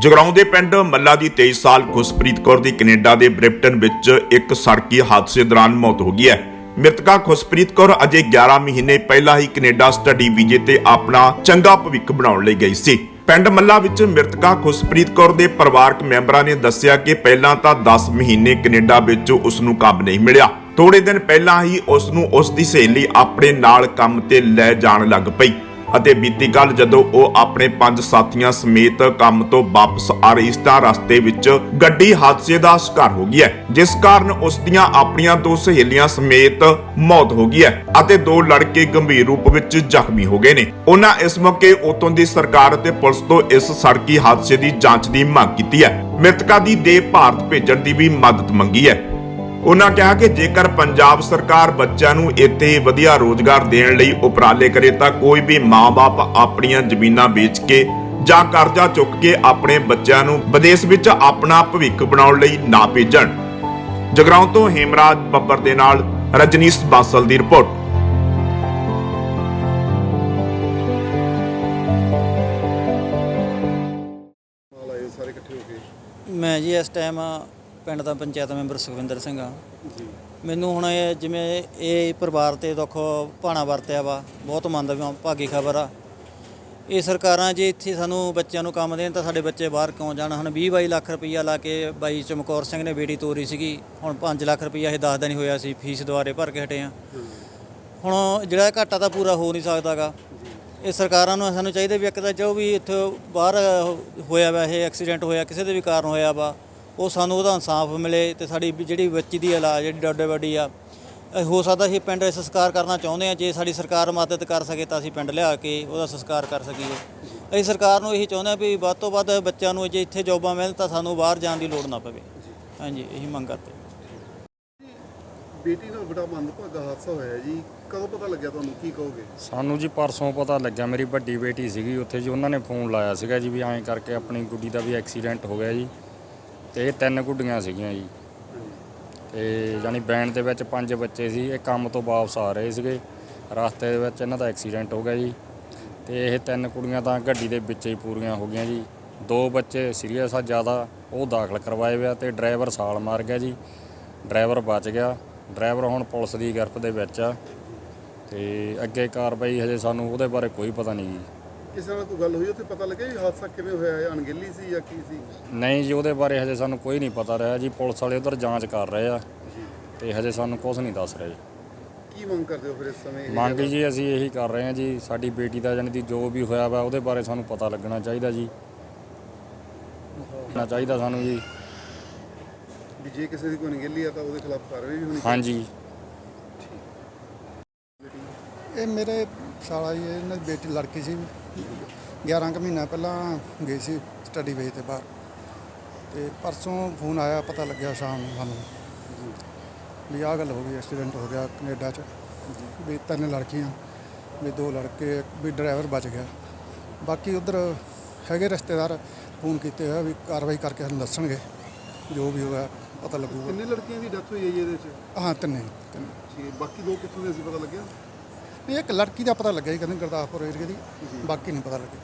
ਜਗਰਾਉਂ ਦੇ ਪਿੰਡ ਮੱਲਾ ਦੀ 23 ਸਾਲ ਖੁਸ਼ਪ੍ਰੀਤ ਕੌਰ ਦੀ ਕੈਨੇਡਾ ਦੇ ਬ੍ਰਿਪਟਨ ਵਿੱਚ ਇੱਕ ਸੜਕੀ ਹਾਦਸੇ ਦੌਰਾਨ ਮੌਤ ਹੋ ਗਈ ਹੈ। ਮ੍ਰਿਤਕਾ ਖੁਸ਼ਪ੍ਰੀਤ ਕੌਰ ਅਜੇ 11 ਮਹੀਨੇ ਪਹਿਲਾਂ ਹੀ ਕੈਨੇਡਾ ਸਟੱਡੀ ਵੀਜ਼ੇ ਤੇ ਆਪਣਾ ਚੰਗਾ ਭਵਿੱਖ ਬਣਾਉਣ ਲਈ ਗਈ ਸੀ। ਪਿੰਡ ਮੱਲਾ ਵਿੱਚ ਮ੍ਰਿਤਕਾ ਖੁਸ਼ਪ੍ਰੀਤ ਕੌਰ ਦੇ ਪਰਿਵਾਰਕ ਮੈਂਬਰਾਂ ਨੇ ਦੱਸਿਆ ਕਿ ਪਹਿਲਾਂ ਤਾਂ 10 ਮਹੀਨੇ ਕੈਨੇਡਾ ਵਿੱਚ ਉਸ ਨੂੰ ਕੰਮ ਨਹੀਂ ਮਿਲਿਆ। ਥੋੜੇ ਦਿਨ ਪਹਿਲਾਂ ਹੀ ਉਸ ਨੂੰ ਉਸ ਦੀ ਸਹੇਲੀ ਆਪਣੇ ਨਾਲ ਕੰਮ ਤੇ ਲੈ ਜਾਣ ਲੱਗ ਪਈ। ਅਤੇ ਬੀਤੀ ਕੱਲ ਜਦੋਂ ਉਹ ਆਪਣੇ ਪੰਜ ਸਾਥੀਆਂ ਸਮੇਤ ਕੰਮ ਤੋਂ ਵਾਪਸ ਆ ਰਹੀ ਸੀ ਤਾਂ ਰਸਤੇ ਵਿੱਚ ਗੱਡੀ ਹਾਦਸੇ ਦਾ ਸ਼ਿਕਾਰ ਹੋ ਗਈ ਹੈ, ਜਿਸ ਕਾਰਨ ਉਸ ਦੀਆਂ ਆਪਣੀਆਂ ਦੋ ਸਹੇਲੀਆਂ ਸਮੇਤ ਮੌਤ ਹੋ ਗਈ ਹੈ ਅਤੇ ਦੋ ਲੜਕੇ ਗੰਭੀਰ ਰੂਪ ਵਿੱਚ ਜ਼ਖਮੀ ਹੋ ਗਏ ਨੇ। ਉਹਨਾਂ ਇਸ ਮੌਕੇ ਉਤੋਂ ਦੀ ਸਰਕਾਰ ਅਤੇ ਪੁਲਿਸ ਤੋਂ ਇਸ ਸੜਕੀ ਹਾਦਸੇ ਦੀ ਜਾਂਚ ਦੀ ਮੰਗ ਕੀਤੀ ਹੈ। ਮ੍ਰਿਤਕਾ ਦੀ ਦੇਹ ਭਾਰਤ ਭੇਜਣ ਦੀ ਵੀ ਮਦਦ ਮੰਗੀ ਹੈ। ਉਹਨਾਂ ਕਿਹਾ ਕਿ ਜੇਕਰ ਪੰਜਾਬ ਸਰਕਾਰ ਬੱਚਿਆਂ ਨੂੰ ਇੱਥੇ ਵਧੀਆ ਰੋਜ਼ਗਾਰ ਦੇਣ ਲਈ ਉਪਰਾਲੇ ਕਰੇ ਤਾਂ ਕੋਈ ਵੀ ਮਾਂ-ਬਾਪ ਆਪਣੀਆਂ ਜ਼ਮੀਨਾਂ ਵੇਚ ਕੇ ਜਾਂ ਕਰਜ਼ਾ ਚੁੱਕ ਕੇ ਆਪਣੇ ਬੱਚਿਆਂ ਨੂੰ ਵਿਦੇਸ਼ ਵਿੱਚ ਆਪਣਾ ਭਵਿੱਖ ਬਣਾਉਣ ਲਈ ਨਾ ਭੇਜਣ। ਜਗਰਾਉਂ ਤੋਂ ਹੇਮਰਾਜ ਬੱਬਰ ਦੇ ਨਾਲ ਰਜਨੀਸ਼ ਬਾਸਲ ਦੀ ਰਿਪੋਰਟ। ਨਾਲ ਆਏ ਸਾਰੇ ਇਕੱਠੇ ਹੋ ਕੇ। ਮੈਂ ਜੀ ਇਸ ਟਾਈਮ ਪਿੰਡ ਦਾ ਪੰਚਾਇਤ ਮੈਂਬਰ ਸੁਖਵਿੰਦਰ ਸਿੰਘ ਆ। ਜੀ। ਮੈਨੂੰ ਹੁਣ ਇਹ ਜਿਵੇਂ ਇਹ ਪਰਿਵਾਰ ਤੇ ਦੁੱਖ ਭਾਣਾ ਵਰਤਿਆ ਵਾ ਬਹੁਤ ਮੰਦ ਭਾਗੀ ਖਬਰ ਆ। ਇਹ ਸਰਕਾਰਾਂ ਜੇ ਇੱਥੇ ਸਾਨੂੰ ਬੱਚਿਆਂ ਨੂੰ ਕੰਮ ਦੇਣ ਤਾਂ ਸਾਡੇ ਬੱਚੇ ਬਾਹਰ ਕਿਉਂ ਜਾਣ? ਹੁਣ 20 22 ਲੱਖ ਰੁਪਈਆ ਲਾ ਕੇ ਬਾਈ ਚਮਕੌਰ ਸਿੰਘ ਨੇ ਬੇੜੀ ਤੋਰੀ ਸੀਗੀ। ਹੁਣ 5 ਲੱਖ ਰੁਪਈਆ ਇਹ 10 ਦਿਨ ਹੀ ਹੋਇਆ ਸੀ ਫੀਸ ਦੁਆਰੇ ਭਰ ਕੇ ਹਟੇ ਆ। ਹੁਣ ਜਿਹੜਾ ਘਾਟਾ ਤਾਂ ਪੂਰਾ ਹੋ ਨਹੀਂ ਸਕਦਾਗਾ। ਇਹ ਸਰਕਾਰਾਂ ਨੂੰ ਸਾਨੂੰ ਚਾਹੀਦਾ ਵੀ ਇੱਕ ਤਾਂ ਜੋ ਵੀ ਇੱਥੇ ਬਾਹਰ ਹੋਇਆ ਵਾ ਇਹ ਐਕਸੀਡੈਂਟ ਹੋਇਆ ਕਿਸੇ ਦੇ ਵੀ ਕਾਰਨ ਹੋਇਆ ਵਾ ਉਹ ਸਾਨੂੰ ਉਹਦਾ ਇਨਸਾਫ ਮਿਲੇ ਤੇ ਸਾਡੀ ਜਿਹੜੀ ਬੱਚੀ ਦੀ ਇਲਾਜ ਜਿਹੜੀ ਡੱਡੇ ਵੱਡੀ ਆ ਹੋ ਸਕਦਾ ਅਸੀਂ ਪਿੰਡ ਸੰਸਕਾਰ ਕਰਨਾ ਚਾਹੁੰਦੇ ਆ ਜੇ ਸਾਡੀ ਸਰਕਾਰ ਮਦਦ ਕਰ ਸਕੇ ਤਾਂ ਅਸੀਂ ਪਿੰਡ ਲਿਆ ਕੇ ਉਹਦਾ ਸੰਸਕਾਰ ਕਰ ਸਕੀਏ। ਅਸੀਂ ਸਰਕਾਰ ਨੂੰ ਇਹੀ ਚਾਹੁੰਦੇ ਆ ਵੀ ਵੱਧ ਤੋਂ ਵੱਧ ਬੱਚਿਆਂ ਨੂੰ ਜੇ ਇੱਥੇ ਜੋਬਾਂ ਮਿਲਣ ਤਾਂ ਸਾਨੂੰ ਬਾਹਰ ਜਾਣ ਦੀ ਲੋੜ ਨਾ ਪਵੇ। ਹਾਂਜੀ ਇਹੀ ਮੰਗ ਕਰਦੇ ਬੇਟੀ ਨਾਲ ਬੜਾ ਮੰਦਭਾਗਾ ਹਾਦਸਾ ਹੋਇਆ ਜੀ। ਕਦੋਂ ਪਤਾ ਲੱਗਿਆ ਤੁਹਾਨੂੰ? ਕੀ ਕਹੋਗੇ? ਸਾਨੂੰ ਜੀ ਪਰਸੋਂ ਪਤਾ ਲੱਗਿਆ ਮੇਰੀ ਵੱਡੀ ਬੇਟੀ ਸੀਗੀ ਉੱਥੇ ਜੀ ਉਹਨਾਂ ਨੇ ਫੋਨ ਲਾਇਆ ਸੀਗਾ ਜੀ ਵੀ ਐਂ ਕਰਕੇ ਆਪਣੀ ਗੁੱਡੀ ਦਾ ਵੀ ਐਕਸੀਡੈਂਟ ਹੋ ਗਿਆ ਜੀ। ਤੇ ਇਹ ਤਿੰਨ ਗੁੱਡੀਆਂ ਸੀਗੀਆਂ ਜੀ। ਤੇ ਯਾਨੀ ਬੈਂਡ ਦੇ ਵਿੱਚ ਪੰਜ ਬੱਚੇ ਸੀ, ਇਹ ਕੰਮ ਤੋਂ ਵਾਪਸ ਆ ਰਹੇ ਸੀਗੇ। ਰਸਤੇ ਦੇ ਵਿੱਚ ਇਹਨਾਂ ਦਾ ਐਕਸੀਡੈਂਟ ਹੋ ਗਿਆ ਜੀ। ਤੇ ਇਹ ਤਿੰਨ ਕੁੜੀਆਂ ਤਾਂ ਗੱਡੀ ਦੇ ਵਿੱਚ ਹੀ ਪੂਰੀਆਂ ਹੋ ਗਈਆਂ ਜੀ। ਦੋ ਬੱਚੇ ਸੀਰੀਅਸ ਆ ਜ਼ਿਆਦਾ, ਉਹ ਦਾਖਲ ਕਰਵਾਏ ਹੋਇਆ ਤੇ ਡਰਾਈਵਰ ਸਾਲ ਮਾਰ ਗਿਆ ਜੀ। ਡਰਾਈਵਰ ਬਚ ਗਿਆ। ਡਰਾਈਵਰ ਹੁਣ ਪੁਲਿਸ ਦੀ ਗਿਰਫਤ ਦੇ ਵਿੱਚ ਆ। ਤੇ ਅੱਗੇ ਕਾਰਵਾਈ ਹਜੇ ਸਾਨੂੰ ਉਹਦੇ ਬਾਰੇ ਕੋਈ ਪਤਾ ਨਹੀਂ ਜੀ। ਕਿਸੇ ਨਾਲ ਕੋਈ ਗੱਲ ਹੋਈ ਉੱਥੇ ਪਤਾ ਲੱਗਿਆ ਵੀ ਹਾਦਸਾ ਕਿਵੇਂ ਹੋਇਆ ਇਹ ਅਣਗਹਿਲੀ ਸੀ ਜਾਂ ਕੀ ਸੀ? ਨਹੀਂ ਜੀ ਉਹਦੇ ਬਾਰੇ ਹਜੇ ਸਾਨੂੰ ਕੋਈ ਨਹੀਂ ਪਤਾ ਰਿਹਾ ਜੀ। ਪੁਲਿਸ ਵਾਲੇ ਉਧਰ ਜਾਂਚ ਕਰ ਰਹੇ ਆ ਤੇ ਹਜੇ ਸਾਨੂੰ ਕੁਝ ਨਹੀਂ ਦੱਸ ਰਹੇ ਜੀ। ਕੀ ਮੰਗ ਕਰਦੇ ਹੋ ਫਿਰ ਇਸ ਸਮੇਂ? ਇਹ ਮੰਗ ਜੀ ਅਸੀਂ ਇਹੀ ਕਰ ਰਹੇ ਹਾਂ ਜੀ ਸਾਡੀ ਬੇਟੀ ਦਾ ਜਾਣੀ ਦੀ ਜੋ ਵੀ ਹੋਇਆ ਵਾ ਉਹਦੇ ਬਾਰੇ ਸਾਨੂੰ ਪਤਾ ਲੱਗਣਾ ਚਾਹੀਦਾ ਜੀ। ਨਾ ਚਾਹੀਦਾ ਸਾਨੂੰ ਜੀ। ਵੀ ਜੇ ਕਿਸੇ ਦੀ ਕੋਈ ਅਣਗਹਿਲੀ ਆ ਤਾਂ ਉਹਦੇ ਖਿਲਾਫ ਕਾਰਵਾਈ ਵੀ ਹੋਣੀ ਹਾਂਜੀ। ਇਹ ਮੇਰੇ ਸਾਲਾ ਜੀ ਇਹਨਾਂ ਦੀ ਬੇਟੀ ਲੜਕੀ ਸੀ। 11 ਕੁ ਮਹੀਨਾ ਪਹਿਲਾਂ ਗਈ ਸੀ ਸਟੱਡੀ ਵੇਜ ਤੇ ਬਾਹਰ। ਤੇ ਪਰਸੋਂ ਫੋਨ ਆਇਆ ਪਤਾ ਲੱਗਿਆ ਸ਼ਾਮ ਨੂੰ ਸਾਨੂੰ। ਵੀ ਆਹ ਗੱਲ ਹੋ ਗਈ ਐਕਸੀਡੈਂਟ ਹੋ ਗਿਆ ਕੈਨੇਡਾ 'ਚ। ਵੀ ਤਿੰਨ ਲੜਕੀਆਂ ਵੀ ਦੋ ਲੜਕੇ ਵੀ ਡਰਾਈਵਰ ਬਚ ਗਿਆ। ਬਾਕੀ ਉਧਰ ਹੈਗੇ ਰਿਸ਼ਤੇਦਾਰ ਫੋਨ ਕੀਤੇ ਹੋਇਆ ਵੀ ਕਾਰਵਾਈ ਕਰਕੇ ਸਾਨੂੰ ਦੱਸਣਗੇ। ਜੋ ਵੀ ਹੋਇਆ ਪਤਾ ਲੱਗੂਗਾ। ਕਿੰਨੇ ਲੜਕੀਆਂ ਦੀ ਡੈਥ ਹੋਈ ਹੈ ਜੀ ਇਹਦੇ ਚ? ਹਾਂ ਤਿੰਨੇ। ਤਿੰਨੇ ਬਾਕੀ ਦੋ ਕਿੱਥੋਂ ਦੇ ਸੀ ਪਤਾ ਲੱਗਿਆ? ਨਹੀਂ ਇੱਕ ਲੜਕੀ ਦਾ ਪਤਾ ਲੱਗਿਆ ਜੀ ਕਹਿੰਦੇ ਗੁਰਦਾਸਪੁਰ ਏਰੀਏ ਦੀ ਬਾਕੀ ਨਹੀਂ ਪਤਾ ਲੱਗਿਆ।